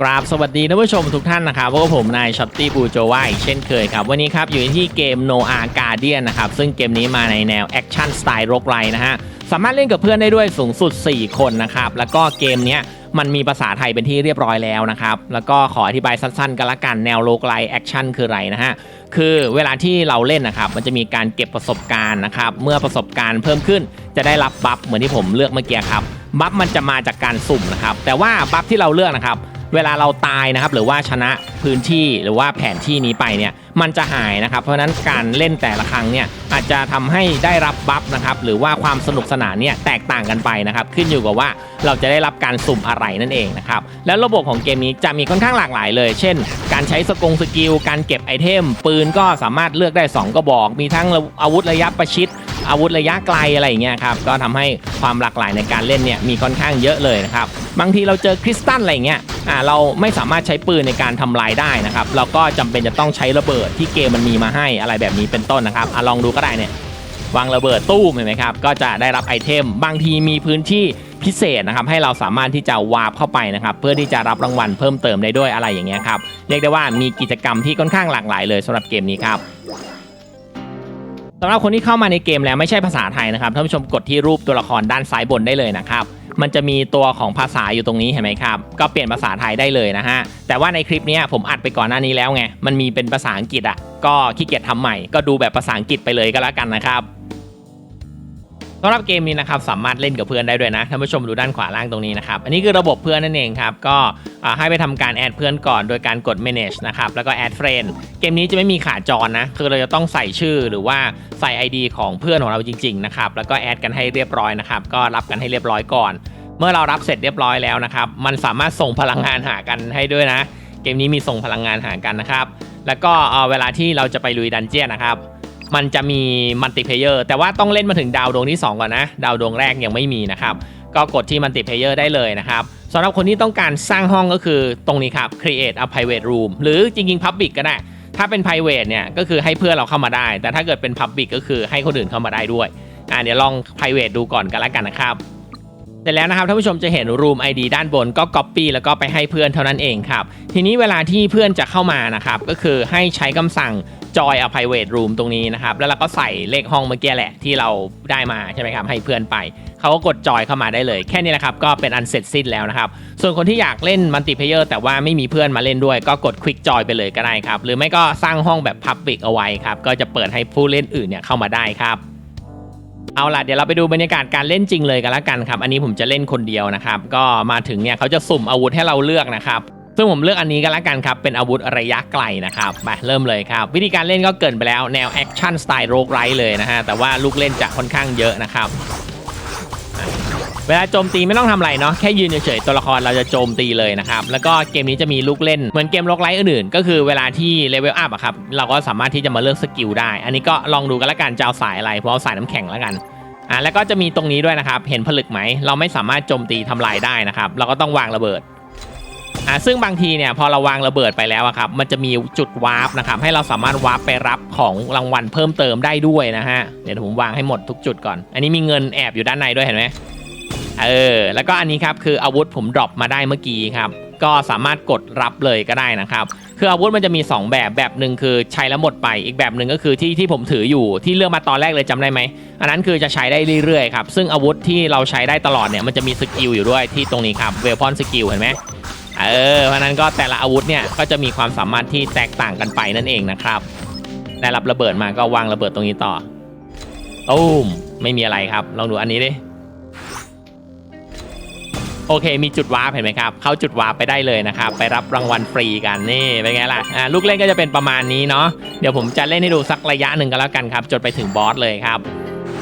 กราบสวัสดีท่านผู้ชมทุกท่านนะครับพวกบผมนายช็อตตี้บูโจวาอีกเช่นเคยครับ วันนี้ครับอยู่ที่เกม No a r Guardian นะครับ ซึ่งเกมนี้มาในแนวแอคชั่นสไตล์โรกไรนะฮะ สามารถเล่นกับเพื่อนได้ด้วยสูงสุด 4 คนนะครับ แล้วก็เกมนี้มันมีภาษาไทยเป็นที่เรียบร้อยแล้วนะครับ แล้วก็ขออธิบายสั้นๆกันละกันแนวโลกไลแอคชั่นคืออะไรนะฮะ คือเวลาที่เราเล่นนะครับ มันจะมีการเก็บประสบการณ์นะครับ เมื่อประสบการณ์เพิ่มขึ้นจะได้รับบัฟเหมือนที่ผมเลือกเมื่อกี้ครับ บัฟมันจะมาจากการสุ่มนะครับ แต่ว่าบัฟที่เราเลือกนะครับ เวลาเราตายนะครับ หรือว่าชนะพื้นที่หรือว่าแผนที่นี้ไปเนี่ยมันจะหายนะครับ เพราะฉะนั้นการเล่นแต่ละครั้งเนี่ยอาจจะทำให้ได้รับบัฟนะครับหรือว่าความสนุกสนานเนี่ยแตกต่างกันไปนะครับขึ้นอยู่กับว่าเราจะได้รับการสุ่มอะไรนั่นเองนะครับแล้วระบบของเกมนี้จะมีค่อนข้างหลากหลายเลย เช่น การใช้สกงสกิลการเก็บไอเทม ปืนก็สามารถเลือกได้ 2 กระบอก มีทั้งอาวุธระยะประชิด อาวุธระยะไกลอะไรอย่างเงี้ยครับก็ทำให้ความหลากหลายในการเล่นเนี่ยมีค่อนข้างเยอะเลยนะครับบางทีเราเจอคริสตัลอะไรเงี้ยอ่าเราไม่สามารถใช้ปืนในการทำลายได้นะครับเราก็จำเป็นจะต้องใช้ระเบิดที่เกมมันมีมาให้อะไรแบบนี้เป็นต้นนะครับอะลองดูก็ได้เนี่ยวางระเบิดตู้เห็นไหมครับก็จะได้รับไอเทม บางทีมีพื้นที่พิเศษนะครับให้เราสามารถที่จะวาร์ปเข้าไปนะครับเพื่อที่จะรับรางวัลเพิ่มเติมได้ด้วยอะไรอย่างเงี้ยครับเรียกได้ว่ามีกิจกรรมที่ค่อนข้างหลากหลายเลยสำหรับเกมนี้ครับ สำหรับคนที่เข้ามาในเกมแล้วไม่ใช่ภาษาไทยนะครับท่านผู้ชมกดที่รูปตัวละครด้านซ้ายบนได้เลยนะครับมันจะมีตัวของภาษาอยู่ตรงนี้เห็นไหมครับ ก็เปลี่ยนภาษาไทยได้เลยนะฮะ แต่ว่าในคลิปนี้ผมอัดไปก่อนหน้านี้แล้วไง มันมีเป็นภาษาอังกฤษอะ ก็ขี้เกียจทำใหม่ ก็ดูแบบภาษาอังกฤษไปเลยก็แล้วกันนะครับ สำหรับเกมนี้นะครับสามารถเล่นกับเพื่อนได้ด้วยนะท่านผู้ชมดูด้านขวาล่างตรงนี้นะครับอันนี้คือระบบเพื่อนนั่นเองครับก็ให้ไปทำการแอดเพื่อนก่อนโดยการกด manage นะครับแล้วก็ add friend เกมนี้จะไม่มีขาจรนะคือเราจะต้องใส่ชื่อหรือว่าใส่ ID ของเพื่อนของเราจริงๆนะครับแล้วก็แอดกันให้เรียบร้อยนะครับก็รับกันให้เรียบร้อยก่อน เมื่อเรารับเสร็จเรียบร้อยแล้วนะครับมันสามารถส่งพลังงานหากันให้ด้วยนะ เกมนี้มีส่งพลังงานหากันนะครับแล้วก็เวลาที่เราจะไปลุยดันเจี้ยนนะครับ มันจะมีมัลติเพเยอร์แต่ว่าต้องเล่นมาถึงดาวดวงที่ 2 ก่อนนะ ดาวดวงแรกยังไม่มีนะครับ ก็กดที่มัลติเพเยอร์ได้เลยนะครับสำหรับคนที่ต้องการสร้างห้องก็คือตรงนี้ครับ create a private room หรือจริงๆ public ก็ได้ ถ้าเป็น private เนี่ยก็คือให้เพื่อนเราเข้ามาได้ แต่ถ้าเกิดเป็น public ก็คือให้คนอื่นเข้ามาได้ด้วยอ่าเดี๋ยวลอง private ดูก่อนกันแล้วกันนะครับ สร็จแล้วนะครับท่านผู้ชมจะเห็น Room ID ด้านบนก็ Copy แล้วก็ไปให้เพื่อนเท่านั้นเองครับ ทีนี้เวลาที่เพื่อนจะเข้ามานะครับ ก็คือให้ใช้คำสั่ง join a private room ตรงนี้นะครับ แล้วเราก็ใส่เลขห้องเมื่อกี้แหละที่เราได้มาใช่ไหมครับ ให้เพื่อนไป เขาก็กดจอยเข้ามาได้เลย แค่นี้แหละครับ ก็เป็นอันเสร็จสิ้นแล้วนะครับ ส่วนคนที่อยากเล่นมัลติเพเยอร์แต่ว่าไม่มีเพื่อนมาเล่นด้วย ก็กด quick join ไปเลยก็ได้ครับ หรือไม่ก็สร้างห้องแบบ public เอาไว้ครับ ก็จะเปิดให้ผู้เล่นอื่นเนี่ยเข้ามาได้ครับ เอาล่ะเดี๋ยวเราไปดูบรรยากาศการเล่นจริงเลยกันละกันครับ อันนี้ผมจะเล่นคนเดียวนะครับ ก็มาถึงเนี่ยเขาจะสุ่มอาวุธให้เราเลือกนะครับ ซึ่งผมเลือกอันนี้กันละกันครับ เป็นอาวุธระยะไกลนะครับไปเริ่มเลยครับ วิธีการเล่นก็เกินไปแล้วแนวแอคชั่นสไตล์โรกไรเลยนะฮะแต่ว่าลูกเล่นจะค่อนข้างเยอะนะครับ เวลาโจมตีไม่ต้องทำอะไรเนาะแค่ยืนเฉยๆตัวละครเราจะโจมตีเลยนะครับแล้วก็เกมนี้จะมีลูกเล่นเหมือนเกมโรกไรอื่นๆก็คือเวลาที่เลเวลอัพอะครับเราก็สามารถที่จะมาเลือกสกิลได้ อันนี้ก็ลองดูกันละกันจะเอาสายอะไรเพราะเอาสายน้ำแข็งละกันอ่าแล้วก็จะมีตรงนี้ด้วยนะครับ เห็นผลึกไหม เราไม่สามารถโจมตีทำลายได้นะครับ เราก็ต้องวางระเบิดอ่าซึ่งบางทีเนี่ยพอเราวางระเบิดไปแล้วอะครับ มันจะมีจุดวาร์ปนะครับ ให้เราสามารถวาร์ปไปรับของรางวัลเพิ่มเติมได้ด้วยนะฮะ เดี๋ยวผมวางให้หมดทุกจุดก่อน อันนี้มีเงินแอบอยู่ด้านในด้วยเห็นไหม เออแล้วก็อันนี้ครับคืออาวุธผมดรอปมาได้เมื่อกี้ครับ ก็สามารถกดรับเลยก็ได้นะครับ คืออาวุธมันจะมี 2 แบบแบบหนึ่งคือใช้แล้วหมดไปอีกแบบหนึ่งก็คือที่ที่ผมถืออยู่ที่เลือกมาตอนแรกเลยจำได้ไหมอันนั้นคือจะใช้ได้เรื่อยๆครับซึ่งอาวุธที่เราใช้ได้ตลอดเนี่ยมันจะมีสกิลอยู่ด้วยที่ตรงนี้ครับเวลพอนสกิลเห็นไหมเออเพราะนั้นก็แต่ละอาวุธเนี่ยก็จะมีความสามารถที่แตกต่างกันไปนั่นเองนะครับได้รับระเบิดมาก็วางระเบิดตรงนี้ต่อตูมไม่มีอะไรครับลองดูอันนี้ดิ โอเค มีจุดวาร์ปเห็นไหมครับ เข้าจุดวาร์ปไปได้เลยนะครับ ไปรับรางวัลฟรีกันนี่เป็นไงล่ะอ่าลูกเล่นก็จะเป็นประมาณนี้เนาะเดี๋ยวผมจะเล่นให้ดูสักระยะหนึ่งก็แล้วกันครับจนไปถึงบอสเลยครับ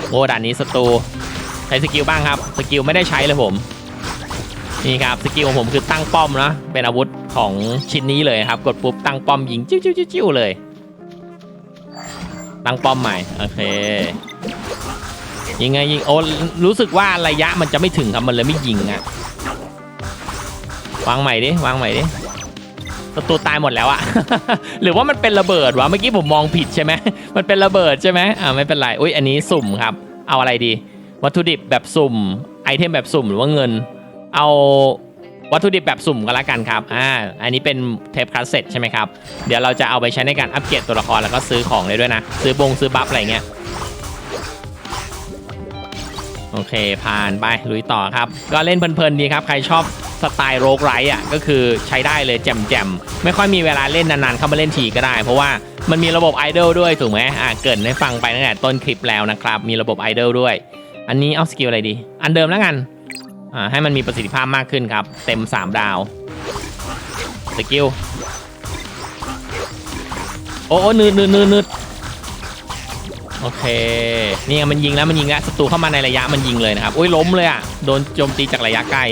โอ้ด่านนี้ศัตรูใช้สกิลบ้างครับสกิลไม่ได้ใช้เลยผมนี่ครับสกิลของผมคือตั้งป้อมนะเป็นอาวุธของชิ้นนี้เลยครับ กดปุ๊บตั้งป้อมยิงจิ้วจิ้วจิ้วเลย ตั้งป้อมใหม่โอเคยิงไงยิงโอ้รู้สึกว่าระยะมันจะไม่ถึงครับมันเลยไม่ยิงอะ วางใหม่ดิวางใหม่ดิศัตรูตายหมดแล้วอะ หรือว่ามันเป็นระเบิดวะเมื่อกี้ผมมองผิดใช่ไหมมันเป็นระเบิดใช่ไหมอ่าไม่เป็นไรอุ้ยอันนี้สุ่มครับ เอาอะไรดี วัตถุดิบแบบสุ่ม ไอเทมแบบสุ่มหรือว่าเงิน เอาวัตถุดิบแบบสุ่มกันละกันครับ อ่า อันนี้เป็นเทปคาสเซ็ตใช่ไหมครับ เดี๋ยวเราจะเอาไปใช้ในการอัปเกรดตัวละครแล้วก็ซื้อของได้ด้วยนะ ซื้อบงซื้อบัฟอะไรเงี้ย โอเคผ่านไปลุยต่อครับ ก็เล่นเพลินๆดีครับ ใครชอบ สไตล์โรกไรอะก็คือใช้ได้เลยแจ่มๆ ไม่ค่อยมีเวลาเล่นนานๆ เข้ามาเล่นทีก็ได้ เพราะว่ามันมีระบบไอดอลด้วยถูกไหมอ่าเกรินให้ฟังไปตั้งแต่ต้นคลิปแล้วนะครับ มีระบบไอดอลด้วย อันนี้เอาสกิลอะไรดี อันเดิมแล้วกันอ่าให้มันมีประสิทธิภาพมากขึ้นครับ เต็ม 3 ดาวสกิลโอ้โอ้นืดนืดนืดนืดโอเค นี่มันยิงแล้วมันยิงแล้วศัตรูเข้ามาในระยะมันยิงเลยนะครับ อุ้ยล้มเลยอะ โดนโจมตีจากระยะไกล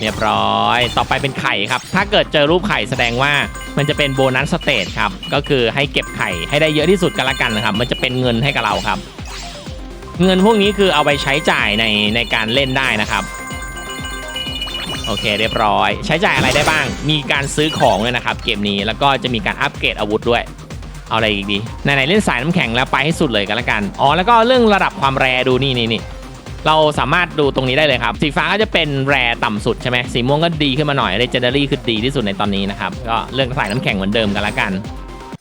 เรียบร้อย ต่อไปเป็นไข่ครับ ถ้าเกิดเจอรูปไข่แสดงว่ามันจะเป็นโบนัสสเตทครับ ก็คือให้เก็บไข่ให้ได้เยอะที่สุดกันละกันนะครับ มันจะเป็นเงินให้กับเราครับ เงินพวกนี้คือเอาไปใช้จ่ายในในการเล่นได้นะครับ โอเคเรียบร้อย ใช้จ่ายอะไรได้บ้าง มีการซื้อของเลยนะครับ เกมนี้ แล้วก็จะมีการอัปเกรดอาวุธด้วย เอาอะไรอีกดี ไหนๆเล่นสายน้ำแข็งแล้วไปให้สุดเลยกันละกัน อ๋อ แล้วก็เรื่องระดับความแรดูนี่นี่นี่ เราสามารถดูตรงนี้ได้เลยครับ สีฟ้าก็จะเป็นแรต่ำสุดใช่ไหมสีม่วงก็ดีขึ้นมาหน่อยเลเจนดารี่คือดีที่สุดในตอนนี้นะครับก็เรื่องสายน้ำแข็งเหมือนเดิมกันละกัน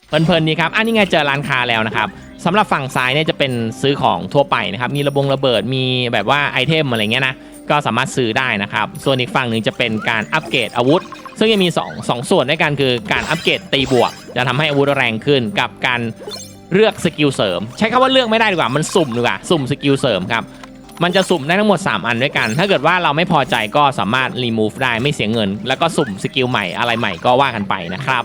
เพลินๆดีครับอันนี้ไงเจอร้านค้าแล้วนะครับสำหรับฝั่งซ้ายเนี่ยจะเป็นซื้อของทั่วไปนะครับมีระบงระเบิดมีแบบว่าไอเทมอะไรเงี้ยนะก็สามารถซื้อได้นะครับ ส่วนอีกฝั่งหนึ่งจะเป็นการอัปเกรดอาวุธ ซึ่งจะมี2 2ส่วนด้วยกันคือการอัปเกรดตีบวก จะทำให้อาวุธแรงขึ้นกับการเลือกสกิลเสริม ใช้คำว่าเลือกไม่ได้ดีกว่ามันสุ่มดีกว่า สุ่มสกิลเสริมครับ มันจะสุ่มได้ทั้งหมด 3 อันด้วยกัน ถ้าเกิดว่าเราไม่พอใจก็สามารถ remove ได้ไม่เสียเงิน แล้วก็สุ่มสกิลใหม่อะไรใหม่ก็ว่ากันไปนะครับ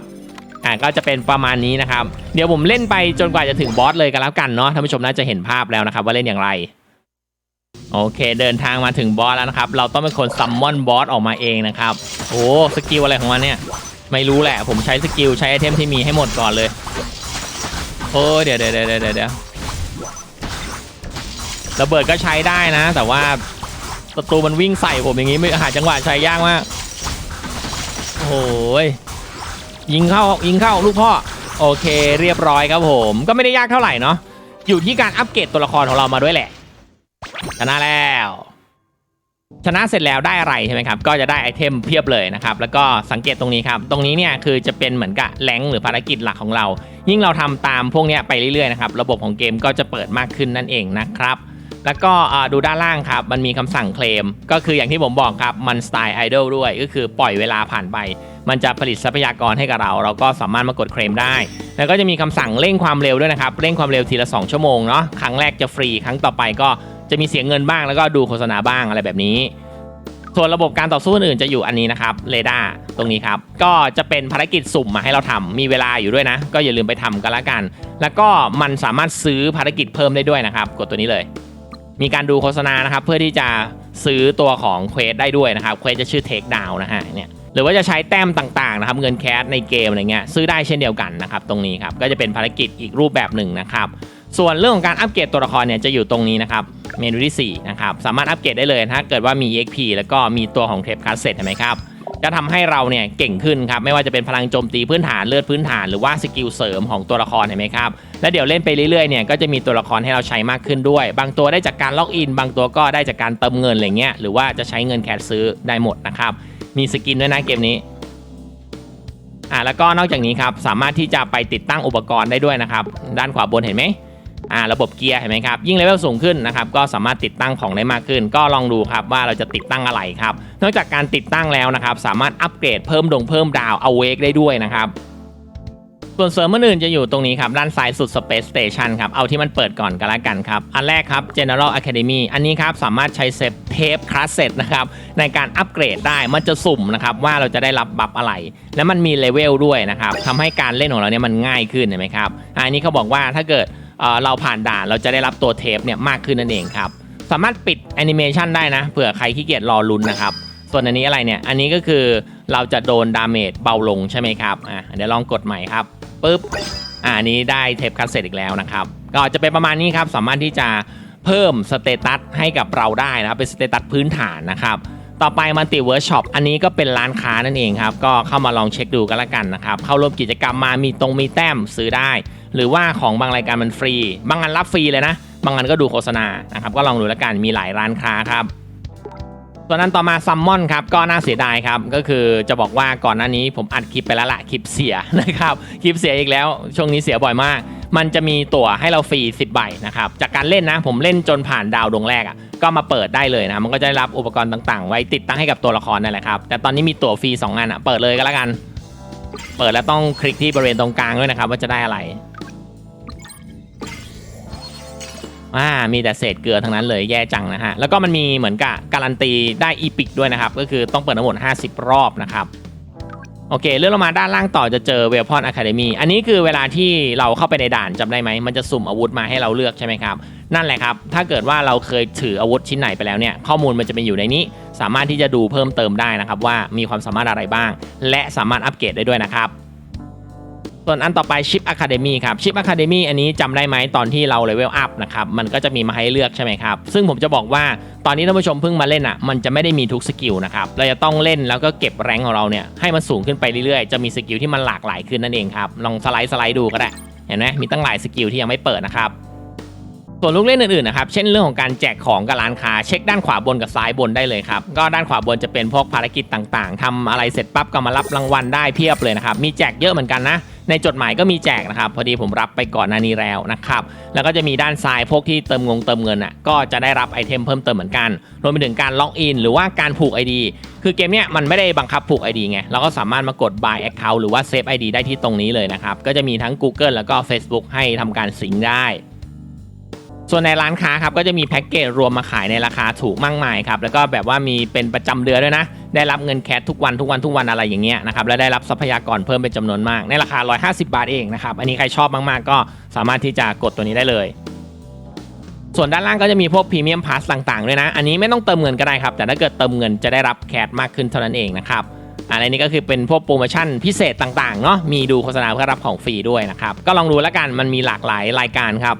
อ่าก็จะเป็นประมาณนี้นะครับ เดี๋ยวผมเล่นไปจนกว่าจะถึงบอสเลยกันแล้วกันเนาะท่านผู้ชมน่าจะเห็นภาพแล้วนะครับ ว่าเล่นอย่างไร โอเค เดินทางมาถึงบอสแล้วนะครับ เราต้องเป็นคนซัมมอนบอสออกมาเองนะครับโอ้สกิลอะไรของมันเนี่ยไม่รู้แหละ ผมใช้สกิลใช้ไอเทมที่มีให้หมดก่อนเลยโอ้เดี๋ยวเดี๋ยวเดี๋ยวเดี๋ยว ระเบิดก็ใช้ได้นะ แต่ว่าศัตรูมันวิ่งใส่ผมอย่างนี้ไม่หาจังหวะใช้ยากมากโอ้ยยิงเข้ายิงเข้าลูกพ่อโอเคเรียบร้อยครับผม ก็ไม่ได้ยากเท่าไหร่เนาะอยู่ที่การอัปเกรดตัวละครของเรามาด้วยแหละชนะแล้ว ชนะเสร็จแล้วได้อะไรใช่ไหมครับ ก็จะได้ไอเทมเพียบเลยนะครับ แล้วก็สังเกตตรงนี้ครับ ตรงนี้เนี่ยคือจะเป็นเหมือนกับแหลงหรือภารกิจหลักของเรา ยิ่งเราทำตามพวกเนี้ยไปเรื่อยๆนะครับ ระบบของเกมก็จะเปิดมากขึ้นนั่นเองนะครับ แล้วก็ดูด้านล่างครับ มันมีคำสั่งเคลม ก็คืออย่างที่ผมบอกครับ มันสไตล์ไอดอลด้วย ก็คือปล่อยเวลาผ่านไป มันจะผลิตทรัพยากรให้กับเรา เราก็สามารถมากดเคลมได้ แล้วก็จะมีคำสั่งเร่งความเร็วด้วยนะครับ เร่งความเร็วทีละ 2 ชั่วโมงเนาะ ครั้งแรกจะฟรี ครั้งต่อไปก็จะมีเสียเงินบ้าง แล้วก็ดูโฆษณาบ้างอะไรแบบนี้ ส่วนระบบการต่อสู้อื่นจะอยู่อันนี้นะครับเรดาร์ตรงนี้ครับ ก็จะเป็นภารกิจสุ่มมาให้เราทำมีเวลาอยู่ด้วยนะ ก็อย่าลืมไปทำกันละกัน แล้วก็มันสามารถซื้อภารกิจเพิ่มได้ด้วยนะครับ กดตัวนี้เลย มีการดูโฆษณานะครับ เพื่อที่จะซื้อตัวของเควสได้ด้วยนะครับเควสจะชื่อ Take Down นะฮะเนี่ยหรือว่าจะใช้แต้มต่างๆนะครับเงินแคสในเกมอะไรเงี้ยซื้อได้เช่นเดียวกันนะครับตรงนี้ครับก็จะเป็นภารกิจอีกรูปแบบหนึ่งนะครับส่วนเรื่องของการอัปเกรดตัวละครเนี่ยจะอยู่ตรงนี้นะครับเมนูที่4นะครับสามารถอัปเกรดได้เลยถ้าเกิดว่ามี EXP แล้วก็มีตัวของเทปคัสเซ็ตเห็นไหมครับ จะทำให้เราเนี่ยเก่งขึ้นครับไม่ว่าจะเป็นพลังโจมตีพื้นฐานเลือดพื้นฐานหรือว่าสกิลเสริมของตัวละครเห็นไหมครับแล้วเดี๋ยวเล่นไปเรื่อยๆเนี่ยก็จะมีตัวละครให้เราใช้มากขึ้นด้วย บางตัวได้จากการล็อกอิน บางตัวก็ได้จากการเติมเงินอะไรเงี้ยหรือว่าจะใช้เงินแคชซื้อได้หมดนะครับมีสกินด้วยนะเกมนี้อ่าแล้วก็นอกจากนี้ครับสามารถที่จะไปติดตั้งอุปกรณ์ได้ด้วยนะครับด้านขวาบนเห็นไหม อ่าระบบเกียร์เห็นไหมครับยิ่งเลเวลสูงขึ้นนะครับก็สามารถติดตั้งของได้มากขึ้น ก็ลองดูครับว่าเราจะติดตั้งอะไรครับนอกจากการติดตั้งแล้วนะครับสามารถอัปเกรดเพิ่มดงเพิ่มดาวเอาเวกได้ด้วยนะครับส่วนเสริมอื่นจะอยู่ตรงนี้ครับ ด้านซ้ายสุด Space Station ครับ เอาที่มันเปิดก่อนกันละกันครับ อันแรกครับ General Academy อันนี้ครับ สามารถใช้เซฟเทปคลาสเซตนะครับ ในการอัปเกรดได้มันจะสุ่มนะครับ ว่าเราจะได้รับบัฟอะไร และมันมีเลเวลด้วยนะครับทำให้การเล่นของเราเนี่ยมันง่ายขึ้นเห็นไหมครับอะอันนี้เขาบอกว่าถ้าเกิด เราผ่านด่านเราจะได้รับตัวเทปเนี่ยมากขึ้นนั่นเองครับ สามารถปิดแอนิเมชันได้นะเผื่อใครขี้เกียจรอลุ้นนะครับ ส่วนอันนี้อะไรเนี่ย อันนี้ก็คือเราจะโดนดาเมจเบาลงใช่ไหมครับอะเดี๋ยวลองกดใหม่ครับปุ๊บอ่าอันนี้ได้เทปคัสเซ็ตอีกแล้วนะครับ ก็จะเป็นประมาณนี้ครับ สามารถที่จะเพิ่มสเตตัสให้กับเราได้นะครับเป็นสเตตัสพื้นฐานนะครับ ต่อไปมันติเวิร์ช็อปอันนี้ก็เป็นร้านค้านั่นเองครับ ก็เข้ามาลองเช็คดูกันละกันนะครับ เข้าร่วมกิจกรรมมามีตรงมีแต้มซื้อได้ หรือว่าของบางรายการมันฟรี บางอันรับฟรีเลยนะ บางอันก็ดูโฆษณานะครับก็ลองดูแล้วกันมีหลายร้านค้าครับส่วนนั้นต่อมาซัมมอนครับก็น่าเสียดายครับ ก็คือจะบอกว่าก่อนหน้านี้ผมอัดคลิปไปแล้วละคลิปเสียนะครับคลิปเสียอีกแล้ว ช่วงนี้เสียบ่อยมาก มันจะมีตั๋วให้เราฟรี 10 ใบนะครับจากการเล่นนะ ผมเล่นจนผ่านดาวดวงแรกอะ ก็มาเปิดได้เลยนะมันก็จะได้รับอุปกรณ์ต่างๆ ไว้ติดตั้งให้กับตัวละครนั่นแหละครับแต่ตอนนี้มีตั๋วฟรี2อันอะเปิดเลยก็แล้วกัน เปิดแล้วต้องคลิกที่บริเวณตรงกลางด้วยนะครับ ว่าจะได้อะไรอ่ามีแต่เศษเกลือทั้งนั้นเลยแย่จังนะฮะแล้วก็มันมีเหมือนกับการันตีได้อีพิกด้วยนะครับก็คือต้องเปิดทั้งหมด50 รอบนะครับ โอเค เลื่อนลงมาด้านล่างต่อจะเจอเวลพอนอะคาเดมีอันนี้คือเวลาที่เราเข้าไปในด่านจำได้ไหม มันจะสุ่มอาวุธมาให้เราเลือกใช่ไหมครับ นั่นแหละครับ ถ้าเกิดว่าเราเคยถืออาวุธชิ้นไหนไปแล้วเนี่ย ข้อมูลมันจะเป็นอยู่ในนี้ สามารถที่จะดูเพิ่มเติมได้นะครับว่ามีความสามารถอะไรบ้าง และสามารถอัปเกรดได้ด้วยนะครับ ส่วนอันต่อไปชิปอะคาเดมีครับชิปอะคาเดมีอันนี้จำได้ไหมตอนที่เราเลเวลอัพนะครับ มันก็จะมีมาให้เลือกใช่ไหมครับ ซึ่งผมจะบอกว่าตอนนี้ท่านผู้ชมเพิ่งมาเล่นอะ มันจะไม่ได้มีทุกสกิลนะครับ เราจะต้องเล่นแล้วก็เก็บแรงของเราเนี่ยให้มันสูงขึ้นไปเรื่อยๆ จะมีสกิลที่มันหลากหลายขึ้นนั่นเองครับ ลองสไลด์สไลด์ดูก็ได้ เห็นไหมมีตั้งหลายสกิลที่ยังไม่เปิดนะครับส่วนลูกเล่นอื่นๆนะครับ เช่นเรื่องของการแจกของกับร้านค้า เช็คด้านขวาบนกับซ้ายบนได้เลยครับ ก็ด้านขวาบนจะเป็นพวกภารกิจต่างๆทำอะไรเสร็จปั๊บก็มารับรางวัลได้เพียบเลยนะครับ มีแจกเยอะเหมือนกันนะ ในจดหมายก็มีแจกนะครับ พอดีผมรับไปก่อนหน้านี้แล้วนะครับ แล้วก็จะมีด้านซ้ายพวกที่เติมงงเติมเงินอะก็จะได้รับไอเทมเพิ่มเติมเหมือนกัน รวมไปถึงการล็อกอินหรือว่าการผูก ID คือเกมเนี้ยมันไม่ได้บังคับผูก ID ไง เราก็สามารถมากด buy account หรือว่า save ID ได้ที่ตรงนี้เลยนะครับ ก็จะมีทั้ง Google แล้วก็ Facebook ให้ทำการสิงได้ ส่วนในร้านค้าครับก็จะมีแพ็กเกจรวมมาขายในราคาถูกมากมายครับแล้วก็แบบว่ามีเป็นประจำเดือนด้วยนะ ได้รับเงินแคชทุกวันทุกวันทุกวันอะไรอย่างเงี้ยนะครับแล้วได้รับทรัพยากรเพิ่มเป็นจำนวนมาก ในราคา 150 บาทเองนะครับอันนี้ใครชอบมากๆ ก็สามารถที่จะกดตัวนี้ได้เลยส่วนด้านล่างก็จะมีพวกพรีเมียมพาสต่างๆด้วยนะ อันนี้ไม่ต้องเติมเงินก็ได้ครับ แต่ถ้าเกิดเติมเงินจะได้รับแคชมากขึ้นเท่านั้นเองนะครับอันนี้ก็คือเป็นพวกโปรโมชั่นพิเศษต่างๆเนาะ มีดูโฆษณาเพื่อรับของฟรีด้วยนะครับ ก็ลองดูแล้วกัน มันมีหลากหลายรายการครับ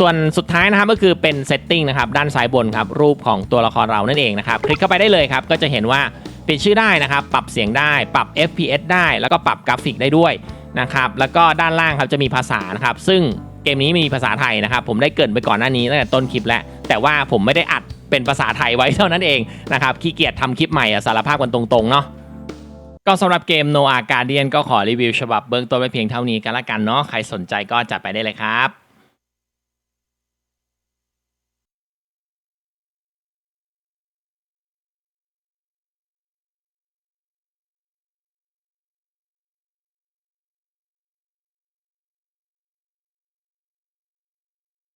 ส่วนสุดท้ายนะครับก็คือเป็นเซตติ้งนะครับด้านซ้ายบนครับรูปของตัวละครเรานั่นเองนะครับคลิกเข้าไปได้เลยครับก็จะเห็นว่าเปลี่ยนชื่อได้นะครับ ปรับเสียงได้ปรับ FPS ได้ แล้วก็ปรับกราฟิกได้ด้วยนะครับแล้วก็ด้านล่างครับจะมีภาษานะครับซึ่งเกมนี้มีภาษาไทยนะครับผมได้เกินไปก่อนหน้านี้ตั้งแต่ต้นคลิปแล้ว แต่ว่าผมไม่ได้อัดเป็นภาษาไทยไว้เท่านั้นเองนะครับขี้เกียจทำคลิปใหม่สารภาพกันตรงๆเนาะก็สำหรับเกม Noah Guardian ก็ขอรีวิวฉบับเบื้องต้นไปเพียงเท่านี้กันละกันเนาะใครสนใจก็จัดไปได้เลยครับ